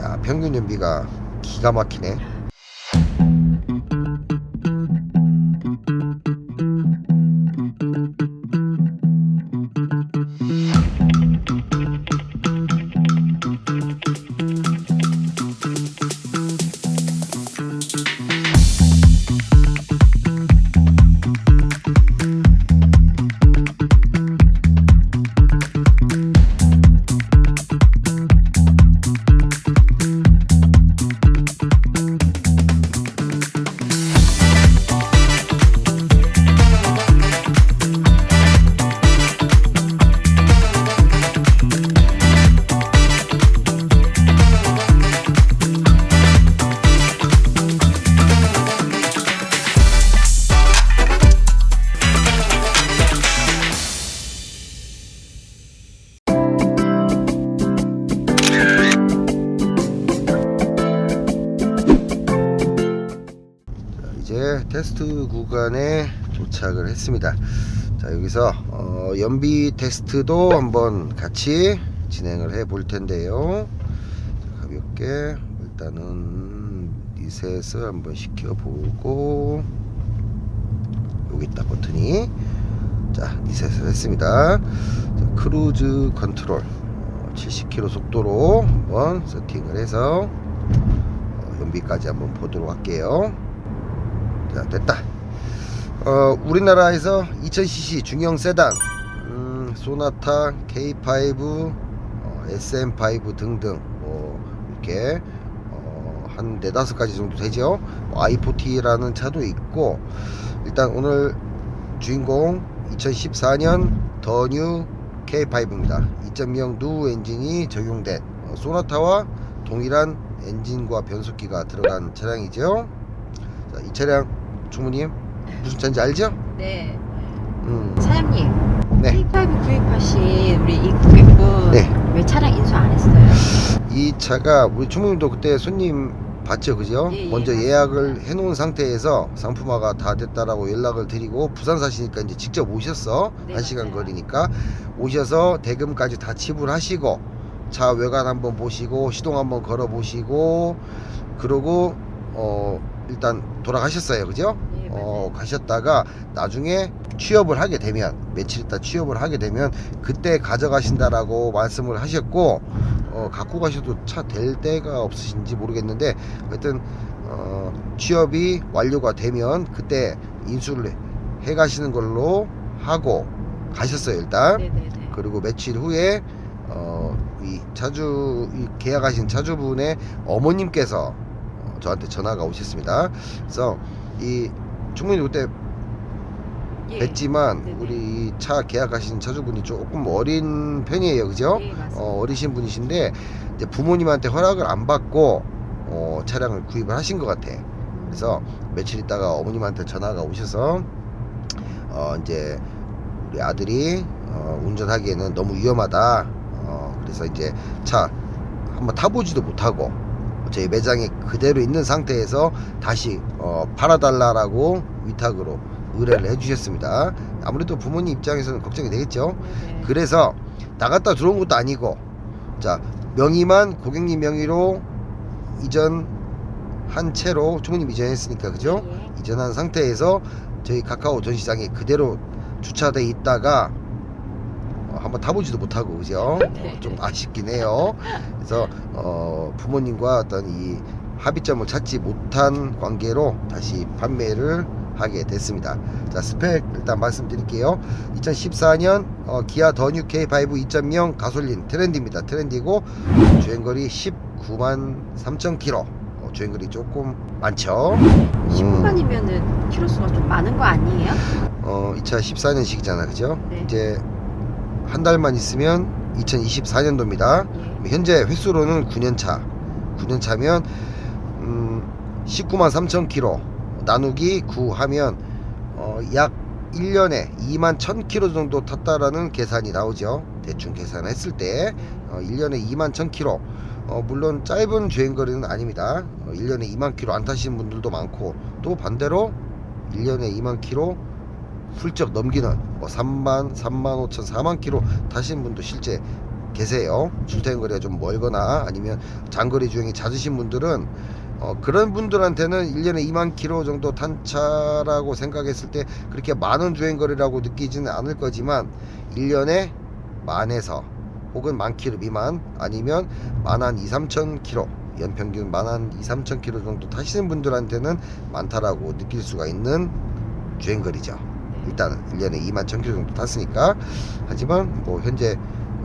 야 평균 연비가 기가 막히네. 테스트 구간에 도착을 했습니다. 자 여기서 어, 연비 테스트도 한번 같이 진행을 해 볼 텐데요. 자, 가볍게 일단은 리셋을 한번 시켜보고 여기 있다 버튼이 자 리셋을 했습니다. 자, 크루즈 컨트롤 어, 70km 속도로 한번 세팅을 해서 어, 연비까지 한번 보도록 할게요. 자 됐다. 어 우리나라에서 2000cc 중형 세단 음, 소나타 K5 어, SM5 등등 뭐 이렇게 어, 한 네다섯 가지 정도 되죠? 뭐 i40라는 차도 있고 일단 오늘 주인공 2014년 더뉴 K5입니다. 2.0 누 엔진이 적용된 어, 소나타와 동일한 엔진과 변속기가 들어간 차량이죠. 자, 이 차량 주무님 무슨 차인지 알죠? 네. 음, 사장님. 네. K5 구입하신 우리 이 고객분 네. 왜 차량 인수 안 했어요? 이 차가 우리 주무님도 그때 손님 봤죠, 그죠? 예, 예, 먼저. 예약을 해놓은 상태에서 상품화가 다 됐다라고 연락을 드리고 부산 사시니까 이제 직접 오셨어 네, 한 시간 맞아요. 거리니까 오셔서 대금까지 다 지불하시고 차 외관 한번 보시고 시동 한번 걸어 보시고 그러고 어 일단 돌아가셨어요, 그죠? 네. 어, 가셨다가 나중에 취업을 하게 되면 며칠 있다 취업을 하게 되면 그때 가져가신다라고 말씀을 하셨고 어, 갖고 가셔도 차될 때가 없으신지 모르겠는데 하여튼 어, 취업이 완료가 되면 그때 인수를 해 가시는 걸로 하고 가셨어요 일단 네네네. 그리고 며칠 후에 어, 이 차주 이 계약하신 차주분의 어머님께서 어, 저한테 전화가 오셨습니다. 그래서 이 충분히 그때 예. 뵀지만 네네. 우리 차 계약하신 차주분이 조금 어린 편이에요, 그죠? 예, 맞습니다. 어, 어리신 분이신데 이제 부모님한테 허락을 안 받고 어, 차량을 구입을 하신 것 같아. 그래서 며칠 있다가 어머님한테 전화가 오셔서 어 이제 우리 아들이 어, 운전하기에는 너무 위험하다. 어 그래서 이제 차 한번 타보지도 못하고 저희 매장에 그대로 있는 상태에서 다시 어 팔아달라라고 위탁으로 의뢰를 해주셨습니다. 아무래도 부모님 입장에서는 걱정이 되겠죠. 네네. 그래서 나갔다 들어온 것도 아니고 자 명의만 고객님 명의로 이전 한 채로 주문님 이전했으니까 그죠? 예. 이전한 상태에서 저희 카카오 전시장에 그대로 주차돼 있다가 어, 한번 타보지도 못하고 그죠? 네. 어, 좀 아쉽긴 해요. 그래서 어, 부모님과 어떤 이 합의점을 찾지 못한 관계로 다시 판매를 하게 됐습니다. 자 스펙 일단 말씀드릴게요. 2014년 어, 기아 더뉴 K5 2.0 가솔린 트렌디입니다. 트렌디고 주행거리 19만 3천 킬로. 어, 주행거리 조금 많죠. 음, 10분간이면은 키로수가 좀 많은 거 아니에요? 어, 2014년식이잖아, 그죠? 네. 이제 한 달만 있으면 2024년도입니다. 예. 현재 횟수로는 9년 차. 9년 차면 음, 19만 3천 킬로 나누기 9 하면 어, 약 1년에 2만 1000 킬로 정도 탔다라는 계산이 나오죠. 대충 계산했을 때 어, 1년에 2만 1000 킬로. 어, 물론 짧은 주행 거리는 아닙니다. 어, 1년에 2만 킬로 안 타시는 분들도 많고 또 반대로 1년에 2만 킬로 훌쩍 넘기는 뭐 3만, 3만 5천, 4만 킬로 타시는 분도 실제 계세요. 출퇴근 거리가 좀 멀거나 아니면 장거리 주행이 잦으신 분들은 어, 그런 분들한테는 1년에 2만 킬로 정도 탄 차라고 생각했을 때 그렇게 많은 주행 거리라고 느끼지는 않을 거지만 1년에 만에서 혹은 만 킬로 미만 아니면 만 한 2, 3천 킬로 연평균 만 한 2, 3천 킬로 정도 타시는 분들한테는 많다라고 느낄 수가 있는 주행 거리죠. 일단은 1년에 2만 1000 킬로 정도 탔으니까. 하지만 뭐 현재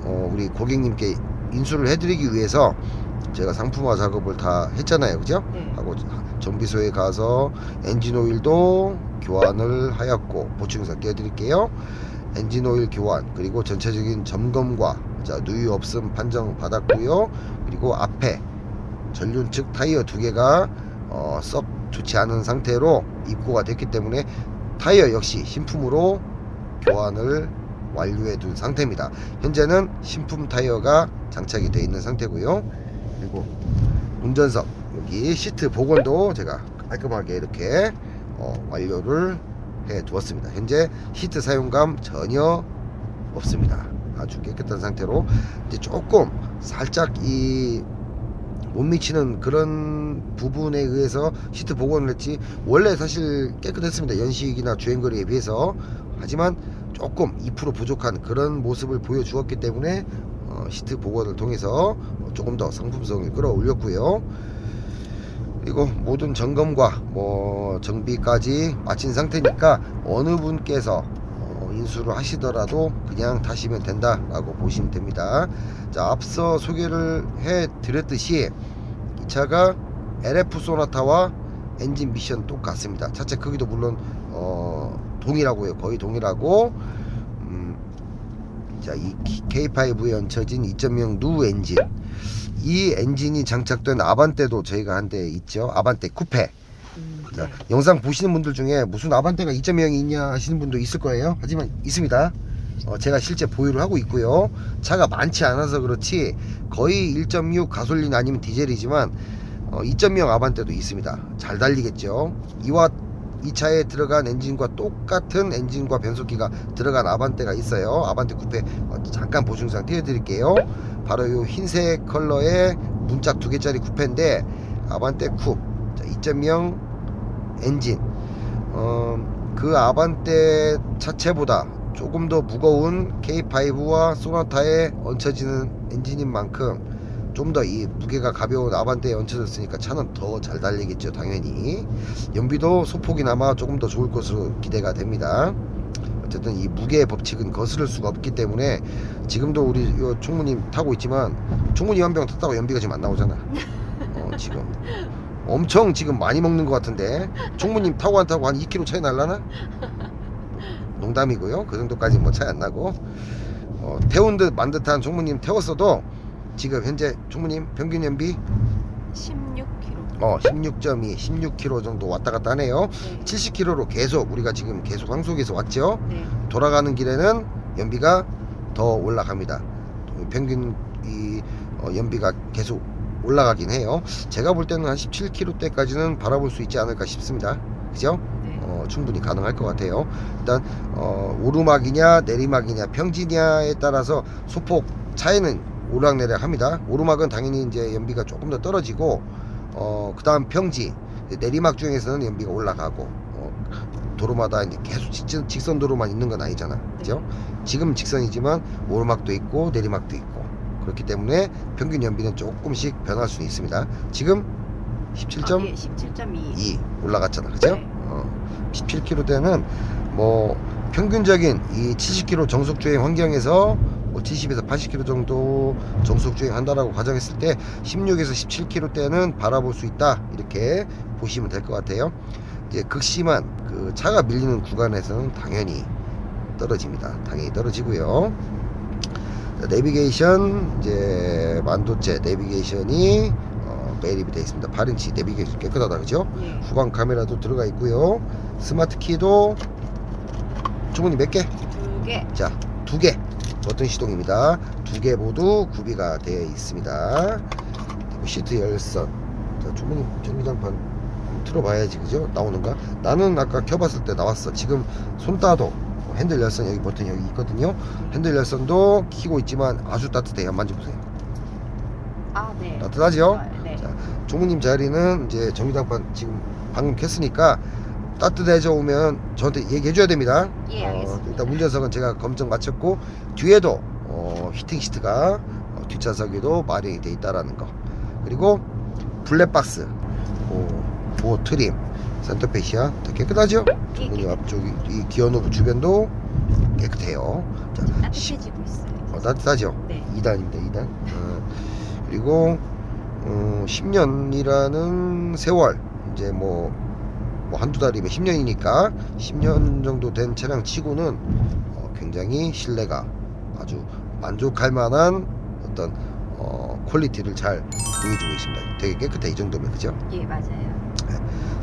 어, 우리 고객님께 인수를 해드리기 위해서 제가 상품화 작업을 다 했잖아요. 그죠? 네. 하고 정비소에 가서 엔진 오일도 교환을 하였고 보충 영상 띄워드릴게요. 엔진 오일 교환 그리고 전체적인 점검과 자 누유 없음 판정 받았고요. 그리고 앞에 전륜 측 타이어 두 개가 어, 썩 좋지 않은 상태로 입고가 됐기 때문에 타이어 역시 신품으로 교환을 완료해 둔 상태입니다. 현재는 신품 타이어가 장착이 되어 있는 상태고요. 그리고 운전석 여기 시트 복원도 제가 깔끔하게 이렇게 어, 완료를 해 두었습니다. 현재 시트 사용감 전혀 없습니다. 아주 깨끗한 상태로 이제 조금 살짝 이 못 미치는 그런 부분에 의해서 시트 복원을 했지. 원래 사실 깨끗했습니다. 연식이나 주행거리에 비해서. 하지만 조금 2% 부족한 그런 모습을 보여주었기 때문에 어, 시트 복원을 통해서 어, 조금 더 상품성을 끌어올렸고요. 그리고 모든 점검과 뭐 정비까지 마친 상태니까 어느 분께서 어, 인수를 하시더라도 그냥 타시면 된다라고 보시면 됩니다. 자 앞서 소개를 해 드렸듯이 이 차가 LF 소나타와 엔진 미션 똑같습니다. 차체 크기도 물론 어, 동일하고요. 거의 동일하고 음, 자 이 K5에 얹혀진 2.0 누 엔진 이 엔진이 장착된 아반떼도 저희가 한 대 있죠. 아반떼 쿠페. 네. 영상 보시는 분들 중에 무슨 아반떼가 2.0이 있냐 하시는 분도 있을 거예요. 하지만 있습니다. 어, 제가 실제 보유를 하고 있고요. 차가 많지 않아서 그렇지 거의 1.6 가솔린 아니면 디젤이지만 어, 2.0 아반떼도 있습니다. 잘 달리겠죠. 이와 이 차에 들어간 엔진과 똑같은 엔진과 변속기가 들어간 아반떼가 있어요. 아반떼 쿠페 어, 잠깐 보증상 띄워드릴게요. 바로 이 흰색 컬러의 문짝 두 개짜리 쿠페인데 아반떼 쿱 자, 2.0 엔진. 어, 그 아반떼 차체보다 조금 더 무거운 K5와 소나타에 얹혀지는 엔진인 만큼 좀 더 이 무게가 가벼운 아반떼에 얹혀졌으니까 차는 더 잘 달리겠죠 당연히. 연비도 소폭이나마 조금 더 좋을 것으로 기대가 됩니다. 어쨌든 이 무게의 법칙은 거스를 수가 없기 때문에 지금도 우리 요 총무님 타고 있지만 총무님 한 병 탔다고 연비가 지금 안 나오잖아. 어, 지금 엄청 지금 많이 먹는 것 같은데 총무님 타고 안 타고 한 2kg 차이 날라나? 농담이고요 그 정도까지 뭐 차이 안 나고 어, 태운 듯 만 듯한 총무님 태웠어도 지금 현재 총무님 평균 연비 16km. 어16.2 16km 정도 왔다 갔다 하네요 네. 70km로 계속 우리가 지금 계속 항속에서 왔죠 네. 돌아가는 길에는 연비가 더 올라갑니다. 평균 이 어, 연비가 계속 올라가긴 해요. 제가 볼 때는 한 17km대까지는 바라볼 수 있지 않을까 싶습니다. 그죠? 네. 어, 충분히 가능할 것 같아요. 일단 어, 오르막이냐 내리막이냐 평지냐에 따라서 소폭 차이는 오르락내리락 합니다. 오르막은 당연히 이제 연비가 조금 더 떨어지고 어, 그다음 평지 내리막 중에서는 연비가 올라가고 어, 도로마다 이제 계속 직선, 직선 도로만 있는 건 아니잖아. 그죠? 지금 직선이지만 오르막도 있고 내리막도 있고 그렇기 때문에 평균 연비는 조금씩 변할 수 있습니다. 지금 17점 아, 예, 17.2. 2 올라갔잖아 그죠? 네. 어, 17km대는 뭐 평균적인 이 70km 정속 주행 환경에서 뭐 70에서 80km 정도 정속 주행 한다라고 가정했을 때 16에서 17km대는 바라볼 수 있다 이렇게 보시면 될 것 같아요 이제 극심한 그 차가 밀리는 구간에서는 당연히 떨어집니다 당연히 떨어지고요 자, 내비게이션 이제 만도째 내비게이션이 어, 매립이 되어 있습니다 8인치 내비게이션 깨끗하다 그죠? 예. 후방 카메라도 들어가 있고요. 스마트 키도 주문이 몇 개? 두 개. 자, 두 개. 버튼 시동입니다. 두 개 모두 구비가 되어 있습니다. 시트 열선. 자, 주문이 전기장판 한번 틀어봐야지, 그죠? 나오는가? 나는 아까 켜봤을 때 나왔어. 지금 손 따도 핸들 열선 여기 버튼 여기 있거든요. 핸들 열선도 키고 있지만 아주 따뜻해요. 만져보세요. 아, 네. 따뜻하죠? 아, 네. 자, 조무님 자리는 이제 전기장판 지금 방금 켰으니까 따뜻해져 오면 저한테 얘기해 줘야 됩니다. 예, 알겠습니다. 일단 운전석은 제가 검증 마쳤고 뒤에도 어, 히팅 시트가 어, 뒷좌석에도 마련이 돼 있다라는 거. 그리고 블랙박스, 어, 도어 트림, 센터페시아 더 깨끗하죠? 예, 조무님 예. 앞쪽이 이 기어 노브 주변도 깨끗해요. 자, 시- 따뜻해지고 있어요. 어, 따뜻하죠? 네. 2단입니다, 2단. 어, 그리고 어, 10년이라는 세월 이제 뭐, 뭐 한두 달이면 10년이니까 10년 정도 된 차량 치고는 어, 굉장히 신뢰가 아주 만족할 만한 어떤 어, 퀄리티를 잘 보여주고 있습니다. 되게 깨끗해 이 정도면 그죠? 예, 맞아요.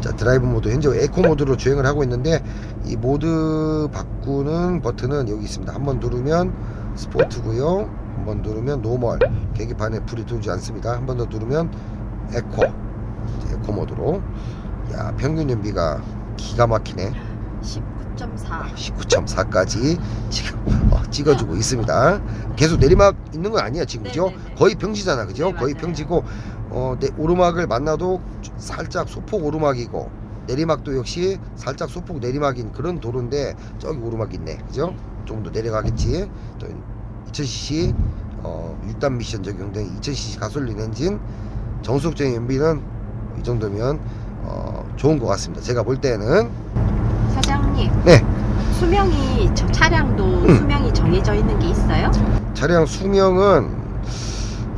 자 드라이브 모드 현재 에코 모드로 주행을 하고 있는데 이 모드 바꾸는 버튼은 여기 있습니다 한번 누르면 스포츠고요 한번 누르면 노멀 계기판에 불이 들지 않습니다 한 번 더 누르면 에코 에코 모드로 야 평균 연비가 기가 막히네 19.4. 19.4까지 지금 어, 찍어주고 있습니다. 계속 내리막 있는 건 아니야 지금 그죠? 네네네. 거의 평지잖아 그죠? 네, 거의. 평지고 어, 내 오르막을 만나도 살짝 소폭 오르막이고 내리막도 역시 살짝 소폭 내리막인 그런 도로인데 저기 오르막 있네 그죠? 좀 더 내려가겠지. 또 2000cc 어, 6단 미션 적용된 2000cc 가솔린 엔진 정속적인 연비는 이 정도면 어, 좋은 것 같습니다. 제가 볼 때는 사장님. 네. 수명이 저 차량도 음. 수명이 정해져 있는 게 있어요? 차량 수명은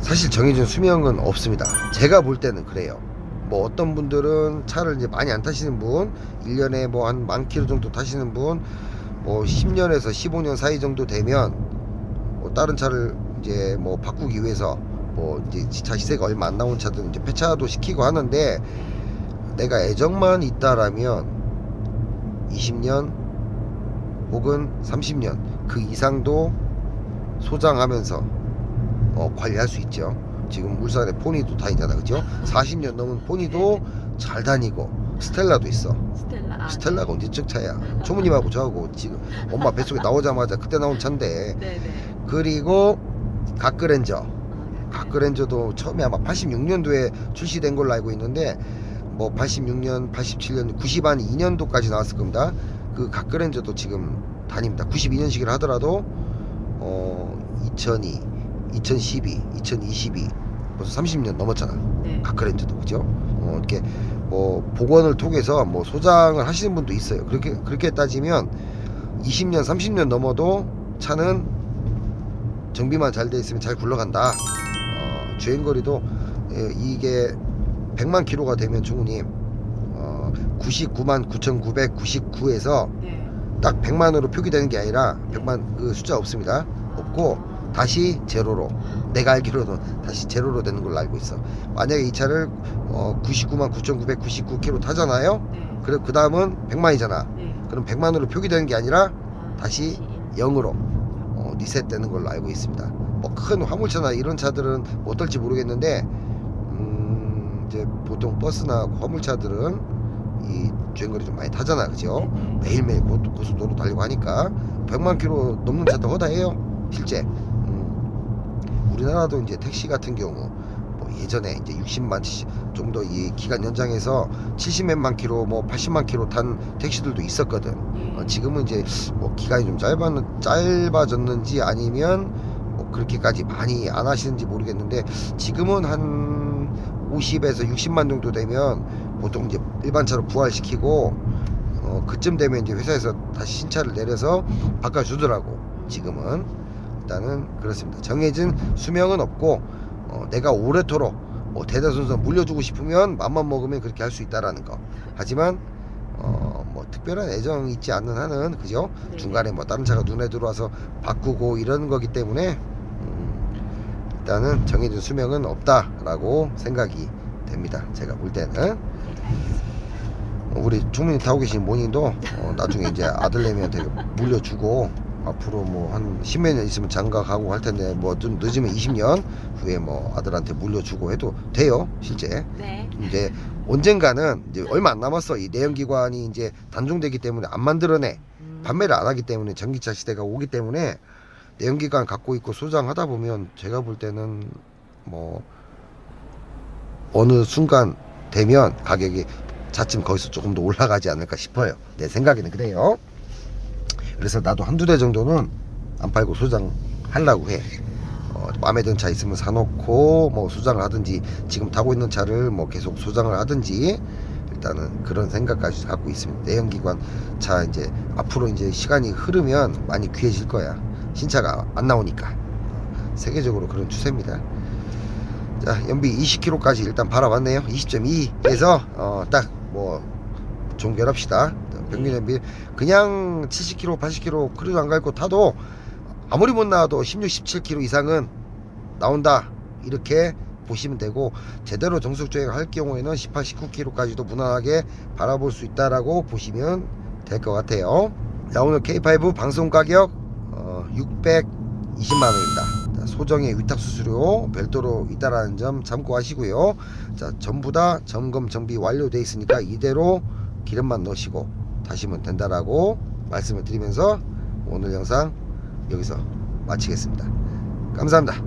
사실 정해진 수명은 없습니다. 제가 볼 때는 그래요. 뭐 어떤 분들은 차를 이제 많이 안 타시는 분, 1년에 뭐 한 만 킬로 정도 타시는 분, 뭐 10년에서 15년 사이 정도 되면 뭐 다른 차를 이제 뭐 바꾸기 위해서 뭐 이제 차 시세가 얼마 안 나온 차들 이제 폐차도 시키고 하는데 내가 애정만 있다라면 20년 혹은 30년 그 이상도 소장하면서 어, 관리할 수 있죠. 지금 울산에 포니도 다니잖아, 그죠? 40년 넘은 포니도 잘 다니고 스텔라도 있어. 스텔라. 아, 스텔라가 언제 적 차야? 초모님하고 저하고 지금 엄마 뱃속에 나오자마자 그때 나온 차인데 네, 네. 그리고 가크렌저 아, 가크렌저도 처음에 아마 86년도에 출시된 걸로 알고 있는데 뭐 86년, 87년, 90한 2년도까지 나왔을 겁니다. 그 가크렌저도 지금 다닙니다. 92년식이라 하더라도 어 2002, 2012, 2022 벌써 30년 넘었잖아. 네. 가크렌저도 그죠? 어 이렇게 뭐 복원을 통해서 뭐 소장을 하시는 분도 있어요. 그렇게 그렇게 따지면 20년, 30년 넘어도 차는 정비만 잘 돼 있으면 잘 굴러간다. 어, 주행 거리도 예, 이게 100만 킬로가 되면 총우님 어, 99만 9,999에서 네. 딱 100만으로 표기되는 게 아니라 100만 그 숫자 없습니다. 없고 다시 제로로 내가 알기로는 다시 제로로 되는 걸로 알고 있어. 만약에 이 차를 어, 99만 9,999km 타잖아요. 네. 그래 그 다음은 100만이잖아. 네. 그럼 100만으로 표기되는 게 아니라 아, 다시 0으로 어, 리셋되는 걸로 알고 있습니다. 뭐 큰 화물차나 이런 차들은 뭐 어떨지 모르겠는데 음, 이제 보통 버스나 화물차들은 이 주행거리 좀 많이 타잖아, 그죠? 네. 매일매일 고, 고속도로 달리고 하니까 100만 킬로 넘는 차도 허다해요, 실제. 음, 우리나라도 이제 택시 같은 경우 뭐 예전에 이제 60만 좀 더 이 기간 연장해서 70몇만 킬로, 뭐 80만 킬로 탄 택시들도 있었거든. 네. 어, 지금은 이제 뭐 기간이 좀 짧아, 짧아졌는지 아니면 뭐 그렇게까지 많이 안 하시는지 모르겠는데 지금은 한 50에서 60만 정도 되면 보통 이제 일반차로 부활시키고 어, 그쯤 되면 이제 회사에서 다시 신차를 내려서 바꿔주더라고 지금은 일단은 그렇습니다. 정해진 수명은 없고 어, 내가 오래도록 뭐 대대손손 물려주고 싶으면 맘만 먹으면 그렇게 할 수 있다라는 거. 하지만 어, 뭐 특별한 애정 있지 않는 한은 그죠? 네. 중간에 뭐 다른 차가 눈에 들어와서 바꾸고 이런 거기 때문에 음, 일단은 정해진 수명은 없다라고 생각이 됩니다. 제가 볼 때는. 네, 우리 총민이 타고 계신 모닝도 어, 나중에 이제 아들내미한테 물려주고 앞으로 뭐한 십몇 년 있으면 장가 가고 할 텐데 뭐 좀 늦으면 20년 후에 뭐 아들한테 물려주고 해도 돼요 실제 네. 이제 언젠가는 이제 얼마 안 남았어 이 내연기관이 이제 단종되기 때문에 안 만들어내 음. 판매를 안 하기 때문에 전기차 시대가 오기 때문에 내연기관 갖고 있고 소장하다 보면 제가 볼 때는 뭐 어느 순간 되면 가격이 자칫 거기서 조금 더 올라가지 않을까 싶어요. 내 생각에는 그래요. 그래서 나도 한두 대 정도는 안 팔고 소장 하려고 해. 어, 마음에 드는 차 있으면 사놓고 뭐 소장을 하든지 지금 타고 있는 차를 뭐 계속 소장을 하든지 일단은 그런 생각까지 갖고 있습니다. 내연기관 차 이제 앞으로 이제 시간이 흐르면 많이 귀해질 거야. 신차가 안 나오니까 어, 세계적으로 그런 추세입니다. 자 연비 20km까지 일단 바라봤네요. 20.2에서 어, 딱뭐 종결합시다. 평균 연비 그냥 70km, 80km 크루즈 안 갈고 타도 아무리 못 나와도 16, 17km 이상은 나온다 이렇게 보시면 되고 제대로 정속 주행을 할 경우에는 18, 19km까지도 무난하게 바라볼 수 있다라고 보시면 될 것 같아요. 자 오늘 K5 방송 가격 어, 620만 원입니다. 소정의 위탁 수수료 별도로 있다라는 점 참고하시고요. 자 전부 다 점검 정비 완료돼 있으니까 이대로 기름만 넣으시고 타시면 된다라고 말씀을 드리면서 오늘 영상 여기서 마치겠습니다. 감사합니다.